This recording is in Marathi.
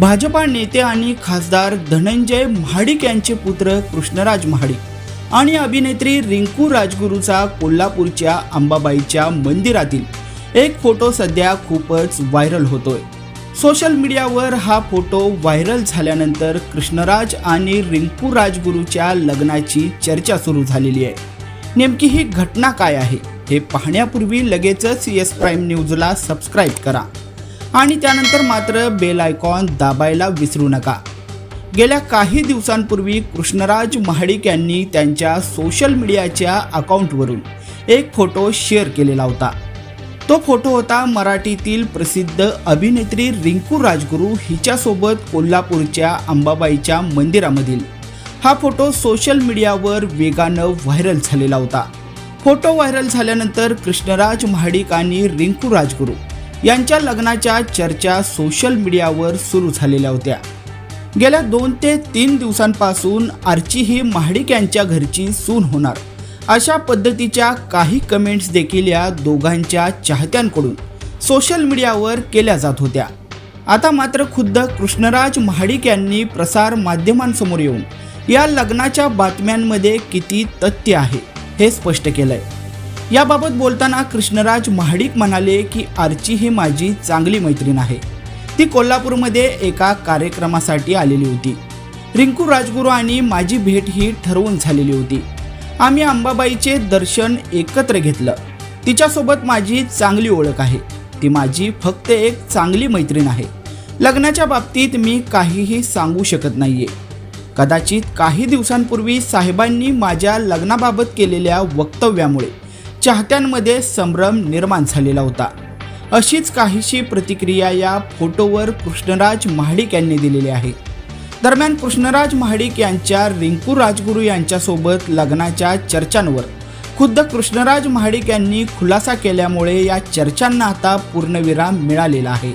भाजपा नेते आणि खासदार धनंजय महाडिक यांचे पुत्र कृष्णराज महाडिक आणि अभिनेत्री रिंकू राजगुरूचा कोल्हापूरच्या अंबाबाईच्या मंदिरातील एक फोटो सध्या खूपच व्हायरल होतोय. सोशल मीडियावर हा फोटो व्हायरल झाल्यानंतर कृष्णराज आणि रिंकू राजगुरूच्या लग्नाची चर्चा सुरू झालेली आहे. नेमकी ही घटना काय आहे हे पाहण्यापूर्वी लगेचच येस प्राईम न्यूजला सबस्क्राईब करा. आणि त्यानंतर मात्र बेल आयकॉन दाबायला विसरू नका. गेल्या काही दिवसांपूर्वी कृष्णराज महाडिक यांनी त्यांच्या सोशल मीडियाच्या अकाउंटवरून एक फोटो शेअर केलेला होता. तो फोटो होता मराठीतील प्रसिद्ध अभिनेत्री रिंकू राजगुरू हिच्यासोबत कोल्हापूरच्या अंबाबाईच्या मंदिरामधील. हा फोटो सोशल मीडियावर वेगानं व्हायरल झालेला होता. फोटो व्हायरल झाल्यानंतर कृष्णराज महाडिक आणि रिंकू राजगुरू यांच्या लग्नाच्या चर्चा सोशल मीडियावर सुरू झालेल्या होत्या. गेल्या दोन ते तीन दिवसांपासून आर्ची ही महाडिक यांच्या घरची सून होणार. अशा पद्धतीच्या काही कमेंट्स देखील या दोघांच्या चाहत्यांकडून सोशल मीडियावर केल्या जात होत्या. आता मात्र खुद्द कृष्णराज महाडिक यांनी प्रसार माध्यमांसमोर येऊन या लग्नाच्या बातम्यांमध्ये किती तथ्य आहे हे स्पष्ट केलंय. याबाबत बोलताना कृष्णराज महाडिक म्हणाले की आर्ची ही माझी चांगली मैत्रीण आहे. ती कोल्हापूरमध्ये एका कार्यक्रमासाठी आलेली होती. रिंकू राजगुरू आणि माझी भेट ही ठरवून झालेली होती. आम्ही अंबाबाईचे दर्शन एकत्र घेतलं. तिच्यासोबत माझी चांगली ओळख आहे. ती माझी फक्त एक चांगली मैत्रीण आहे. लग्नाच्या बाबतीत मी काहीही सांगू शकत नाहीये. कदाचित काही दिवसांपूर्वी साहेबांनी माझ्या लग्नाबाबत केलेल्या वक्तव्यामुळे चाहत्यांमध्ये संभ्रम निर्माण झालेला होता. अशीच काहीशी प्रतिक्रिया या फोटोवर कृष्णराज महाडिक यांनी दिलेली आहे. दरम्यान कृष्णराज महाडिक यांच्या रिंकू राजगुरू यांच्यासोबत लग्नाच्या चर्चांवर खुद्द कृष्णराज महाडिक यांनी खुलासा केल्यामुळे या चर्चांना आता पूर्णविराम मिळालेला आहे.